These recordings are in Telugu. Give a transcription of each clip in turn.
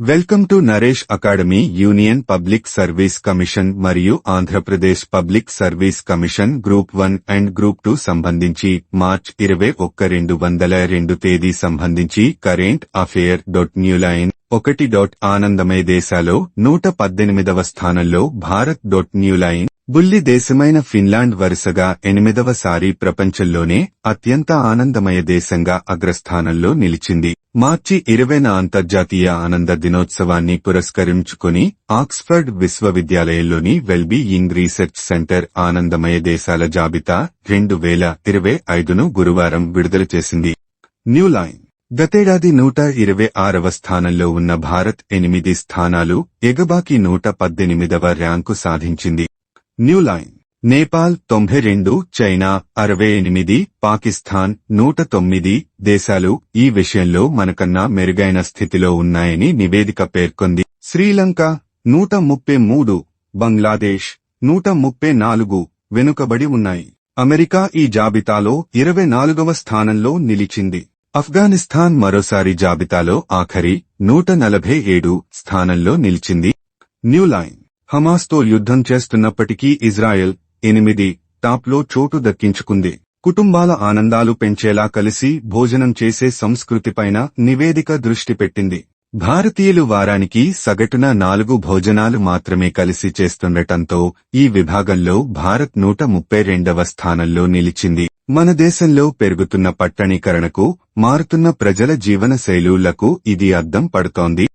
Welcome to Naresh academy union public service commission మరియు Andhra Pradesh public service commission group one and group two సంబంధించి మార్చ్ ఇరవై ఒక్క రెండు వందల రెండు తేదీ సంబంధించి current affair dot new line ఒకటి డాట్ ఆనందమయ దేశాలో నూట పద్దెనిమిదవ స్థానంలో భారత్ డాట్ న్యూ లైన్ బుల్లి దేశమైన ఫిన్లాండ్ వరుసగా ఎనిమిదవసారి ప్రపంచంలోనే అత్యంత ఆనందమయ దేశంగా అగ్రస్థానంలో నిలిచింది. మార్చి ఇరవైన అంతర్జాతీయ ఆనంద దినోత్సవాన్ని పురస్కరించుకుని ఆక్స్ఫర్డ్ విశ్వవిద్యాలయంలోని వెల్బీయింగ్ రీసెర్చ్ సెంటర్ ఆనందమయ దేశాల జాబితా రెండు వేల ఇరవై ఐదును గురువారం విడుదల చేసింది. New line. గతేడాది నూట ఇరవై ఆరవ స్థానంలో ఉన్న భారత్ ఎనిమిది స్థానాలు ఎగబాకి నూట పద్దెనిమిదవ ర్యాంకు సాధించింది. New line. నేపాల్ తొంభై రెండు చైనా అరవై ఎనిమిది పాకిస్తాన్ నూట తొమ్మిది దేశాలు ఈ విషయంలో మనకన్నా మెరుగైన స్థితిలో ఉన్నాయని నివేదిక పేర్కొంది. శ్రీలంక నూట ముప్పై మూడు బంగ్లాదేశ్ నూట ముప్పై నాలుగు వెనుకబడి ఉన్నాయి. అమెరికా ఈ జాబితాలో ఇరవై నాలుగవ స్థానంలో నిలిచింది. ఆఫ్ఘనిస్తాన్ మరోసారి జాబితాలో ఆఖరి నూట నలభై ఏడు స్థానంలో నిలిచింది. న్యూలైన్ హమాస్తో యుద్ధం చేస్తున్నప్పటికీ ఇజ్రాయెల్ ఎనిమిది. టాప్లో చోటు దక్కించుకుంది. కుటుంబాల ఆనందాలు పెంచేలా కలిసి భోజనం చేసే సంస్కృతిపైన నివేదిక దృష్టి పెట్టింది. భారతీయులు వారానికి సగటున నాలుగు భోజనాలు మాత్రమే కలిసి చేస్తుండటంతో ఈ విభాగంలో భారత్ నూట ముప్పై రెండవ స్థానంలో నిలిచింది. మన దేశంలో పెరుగుతున్న పట్టణీకరణకు మారుతున్న ప్రజల జీవన శైలులకు ఇది అద్దం పడుతోంది.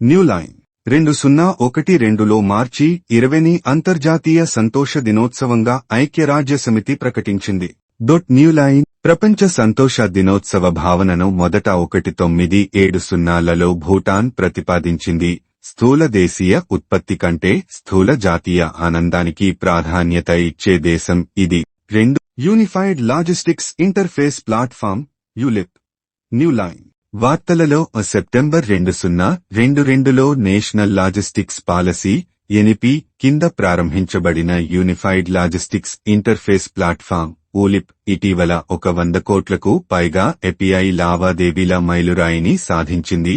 న్యూలైన్ రెండు సున్నా ఒకటి రెండులో మార్చి ఇరవైని అంతర్జాతీయ సంతోష దినోత్సవంగా ఐక్యరాజ్య సమితి ప్రకటించింది. డొట్ న్యూలైన్ ప్రపంచ సంతోష దినోత్సవ భావనను మొదట ఒకటి తొమ్మిది ఏడు సున్నాలలో భూటాన్ ప్రతిపాదించింది. స్థూల దేశీయ ఉత్పత్తి కంటే స్థూల జాతీయ ఆనందానికి ప్రాధాన్యత ఇచ్చే దేశం ఇది. రెండు unified logistics interface platform ULIP. New line వార్తలలో సెప్టెంబర్ రెండు సున్నా రెండు రెండులో నేషనల్ లాజిస్టిక్స్ పాలసీ ఎనిపి కింద ప్రారంభించబడిన unified logistics interface platform ULIP ఇటీవల ఒక వంద కోట్లకు పైగా ఎపిఐ లావాదేవీల మైలురాయిని సాధించింది.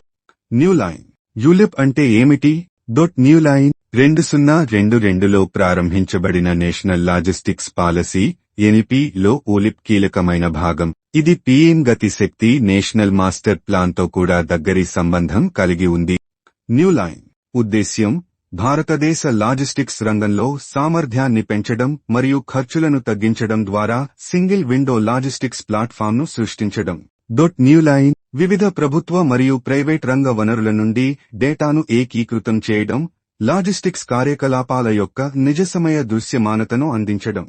New line. యూలిప్ అంటే ఏమిటి? Dot new line. రెండు సున్నా రెండు రెండులో ప్రారంభించబడిన నేషనల్ లాజిస్టిక్స్ పాలసీ ఎనిపి లో ఊలిప్ కీలకమైన భాగం. ఇది పీఎం గతిశక్తి నేషనల్ మాస్టర్ ప్లాన్తో కూడా దగ్గరి సంబంధం కలిగి ఉంది. New line. ఉద్దేశ్యం భారతదేశ లాజిస్టిక్స్ రంగంలో సామర్థ్యాన్ని పెంచడం మరియు ఖర్చులను తగ్గించడం ద్వారా సింగిల్ విండో లాజిస్టిక్స్ ప్లాట్ఫామ్ను సృష్టించడం. Dot new line. వివిధ ప్రభుత్వ మరియు ప్రైవేట్ రంగ వనరుల నుండి డేటాను ఏకీకృతం చేయడం లాజిస్టిక్స్ కార్యకలాపాల యొక్క నిజసమయ దృశ్యమానతను అందించడం.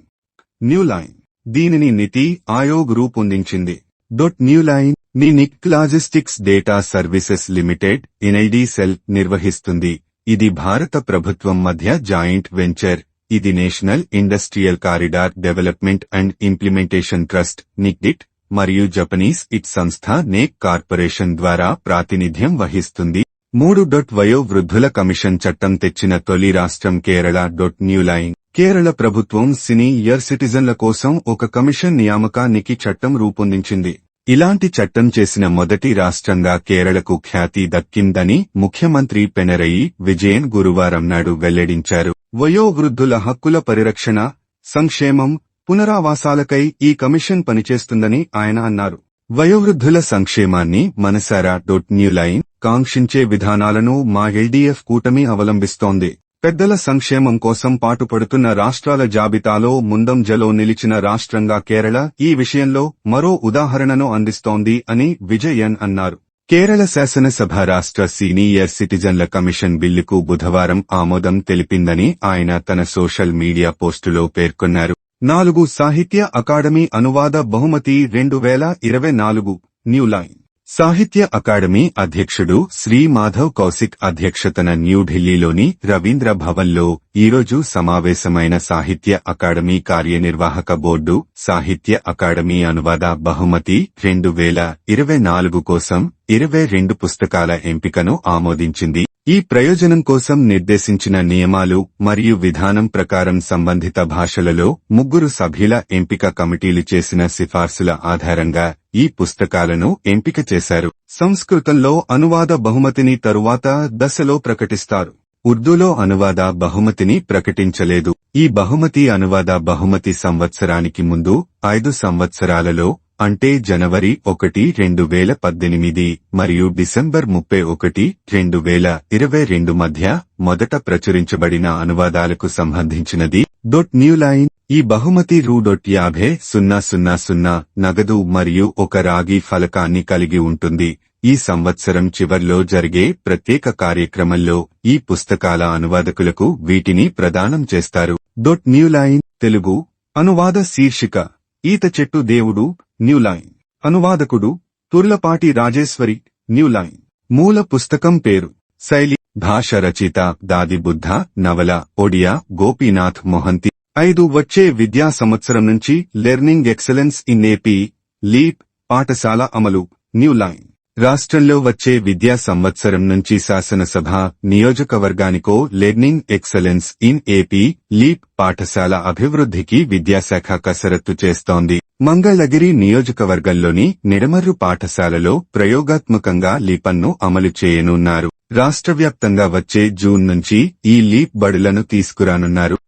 New line. దీనిని నితి ఆయోగ్ రూపొందించింది. డొట్ న్యూ లైన్ని NIC logistics data services limited NID cell నిర్వహిస్తుంది. ఇది భారత ప్రభుత్వం మధ్య జాయింట్ వెంచర్. ఇది national industrial corridor development and implementation trust NICDIT మరియు జపనీస్ ఇట్ సంస్థ నేక్ కార్పొరేషన్ ద్వారా ప్రాతినిధ్యం వహిస్తుంది. మూడు డొట్ వయో వృద్ధుల కమిషన్ చట్టం తెచ్చిన తొలి రాష్ట్రం Kerala dot new line Kerala ప్రభుత్వం సినీ ఇయర్ సిటిజన్ల కోసం ఒక కమిషన్ నియామకానికి చట్టం రూపొందించింది. ఇలాంటి చట్టం చేసిన మొదటి రాష్ట్రంగా కేరళకు ఖ్యాతి దక్కిందని ముఖ్యమంత్రి పెనరయి విజయన్ గురువారం నాడు వెల్లడించారు. వయోవృద్ధుల హక్కుల పరిరక్షణ సంక్షేమం పునరావాసాలకై ఈ కమిషన్ పనిచేస్తుందని ఆయన అన్నారు. వయోవృద్ధుల సంక్షేమాన్ని మనసారా డొట్ న్యూ లైన్ కాంక్షించే విధానాలను మా ఎల్డీఎఫ్ కూటమి అవలంబిస్తోంది. పెద్దల సంక్షేమం కోసం పాటుపడుతున్న రాష్ట్రాల జాబితాలో ముందంజలో నిలిచిన రాష్ట్రంగా కేరళ ఈ విషయంలో మరో ఉదాహరణను అందిస్తోంది అని విజయన్ అన్నారు. కేరళ శాసనసభ రాష్ట్ర సీనియర్ సిటిజన్ల కమిషన్ బిల్లుకు బుధవారం ఆమోదం తెలిపిందని ఆయన తన సోషల్ మీడియా పోస్టులో పేర్కొన్నారు. నాలుగు సాహిత్య అకాడమీ అనువాద బహుమతి రెండు వేల ఇరవై నాలుగు న్యూలైన్ సాహిత్య అకాడమీ అధ్యక్షుడు శ్రీ మాధవ్ కౌశిక్ అధ్యక్షతన న్యూఢిల్లీలోని రవీంద్ర భవన్లో ఈరోజు సమావేశమైన సాహిత్య అకాడమీ కార్యనిర్వాహక బోర్డు సాహిత్య అకాడమీ అనువాద బహుమతి రెండు వేల ఇరవై నాలుగు కోసం ఇరవై రెండు పుస్తకాల ఎంపికను ఆమోదించింది. ఈ ప్రయోజనం కోసం నిర్దేశించిన నియమాలు మరియు విధానం ప్రకారం సంబంధిత భాషలలో ముగ్గురు సభ్యుల ఎంపిక కమిటీలు చేసిన సిఫార్సుల ఆధారంగా ఈ పుస్తకాలను ఎంపిక చేశారు. సంస్కృతంలో అనువాద బహుమతిని తరువాత దశలో ప్రకటిస్తారు. ఉర్దూలో అనువాద బహుమతిని ప్రకటించలేదు. ఈ బహుమతి అనువాద బహుమతి సంవత్సరానికి ముందు ఐదు సంవత్సరాలలో అంటే జనవరి ఒకటి రెండు వేల పద్దెనిమిది మరియు డిసెంబర్ ముప్పై ఒకటి రెండు వేల ఇరవై రెండు మధ్య మొదట ప్రచురించబడిన అనువాదాలకు సంబంధించినది. Dot new line. ఈ బహుమతి రూ డొట్ యాభై సున్నా సున్నా సున్నా నగదు మరియు ఒక రాగి ఫలకాన్ని కలిగి ఉంటుంది. ఈ సంవత్సరం చివర్లో జరిగే ప్రత్యేక కార్యక్రమంలో ఈ పుస్తకాల అనువాదకులకు వీటిని ప్రదానం చేస్తారు. డొట్ న్యూలైన్ తెలుగు అనువాద శీర్షిక ఈత చెట్టు దేవుడు న్యూ లైన్ అనువాదకుడు తుర్లపాటి రాజేశ్వరి న్యూలైన్. మూల పుస్తకం పేరు శైలి భాష రచయిత దాది బుద్ధ నవల ఒడియా గోపీనాథ్ మొహంతి. ఐదు వచ్చే విద్యా సంవత్సరం నుంచి learning excellence in AP LEAP పాఠశాల అమలు న్యూ లైన్ రాష్ట్రంలో వచ్చే విద్యా సంవత్సరం నుంచి శాసనసభ నియోజకవర్గానికో learning excellence in AP LEAP పాఠశాల అభివృద్ధికి విద్యాశాఖ కసరత్తు చేస్తోంది. మంగళగిరి నియోజకవర్గంలోని నిడమర్రు పాఠశాలలో ప్రయోగాత్మకంగా లీపన్ను అమలు చేయనున్నారు. రాష్ట్ర వ్యాప్తంగా వచ్చే జూన్ నుంచి ఈ లీప్ బడులను తీసుకురానున్నారు.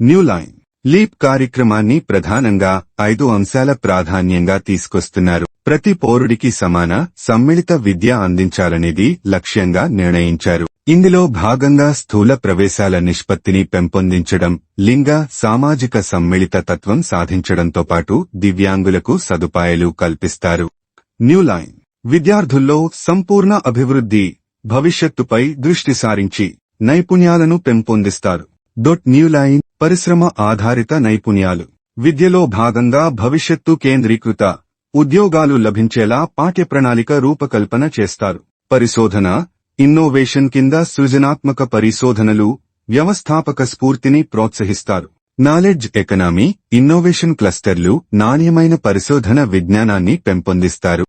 New line. లీప్ కార్యక్రమాన్ని ప్రధానంగా ఐదు అంశాల ప్రాధాన్యంగా తీసుకొస్తున్నారు. ప్రతి పౌరుడికి సమాన సమ్మిళిత విద్య అందించాలనేది లక్ష్యంగా నిర్ణయించారు. ఇందులో భాగంగా స్థూల ప్రవేశాల నిష్పత్తిని పెంపొందించడం లింగ సామాజిక సమ్మిళిత తత్వం సాధించడంతో పాటు దివ్యాంగులకు సదుపాయాలు కల్పిస్తారు. New line. విద్యార్థుల్లో సంపూర్ణ అభివృద్ధి భవిష్యత్తుపై దృష్టి సారించి నైపుణ్యాలను పెంపొందిస్తారు. Dot new line. పరిశ్రమ ఆధారిత నైపుణ్యాలు. విద్యలో భాగంగా భవిష్యత్తు కేంద్రీకృత ఉద్యోగాలు లభించేలా పాఠ్య ప్రణాళిక రూపకల్పన చేస్తారు. పరిశోధన ఇన్నోవేషన్ కింద సృజనాత్మక పరిశోధనలు వ్యవస్థాపక స్ఫూర్తిని ప్రోత్సహిస్తారు. నాలెడ్జ్ ఎకనామీ ఇన్నోవేషన్ క్లస్టర్లు నాణ్యమైన పరిశోధన విజ్ఞానాన్ని పెంపొందిస్తారు.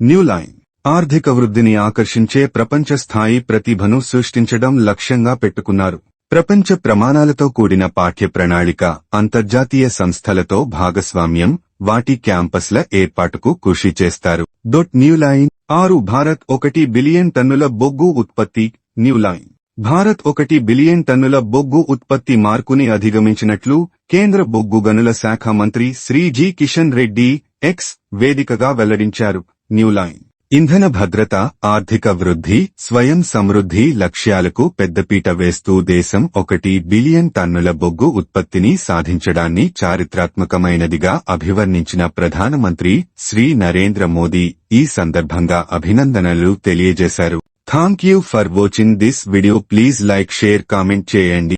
న్యూ లైన్ ఆర్థిక వృద్ధిని ఆకర్షించే ప్రపంచ స్థాయి ప్రతిభను సృష్టించడం లక్ష్యంగా పెట్టుకున్నారు. ప్రపంచ ప్రమాణాలతో కూడిన పాఠ్య ప్రణాళిక అంతర్జాతీయ సంస్థలతో భాగస్వామ్యం వాటి క్యాంపస్ల ఏర్పాటుకు కృషి చేస్తారు. డొట్ న్యూ లైన్ ఆరు భారత్ ఒకటి బిలియన్ టన్నుల బొగ్గు ఉత్పత్తి న్యూ లైన్ భారత్ ఒకటి బిలియన్ టన్నుల బొగ్గు ఉత్పత్తి మార్కుని అధిగమించినట్లు కేంద్ర బొగ్గు గనుల శాఖ మంత్రి శ్రీ జి కిషన్ రెడ్డి ఎక్స్ వేదికగా వెల్లడించారు. న్యూ లైన్ ఇంధన భద్రత ఆర్థిక వృద్ధి స్వయం సమృద్ధి లక్ష్యాలకు పెద్దపీట వేస్తూ దేశం ఒకటి బిలియన్ టన్నుల బొగ్గు ఉత్పత్తిని సాధించడాన్ని చారిత్రాత్మకమైనదిగా అభివర్ణించిన ప్రధానమంత్రి శ్రీ నరేంద్ర మోదీ ఈ సందర్భంగా అభినందనలు తెలియజేశారు. Thank you for watching this video please like share comment చేయండి.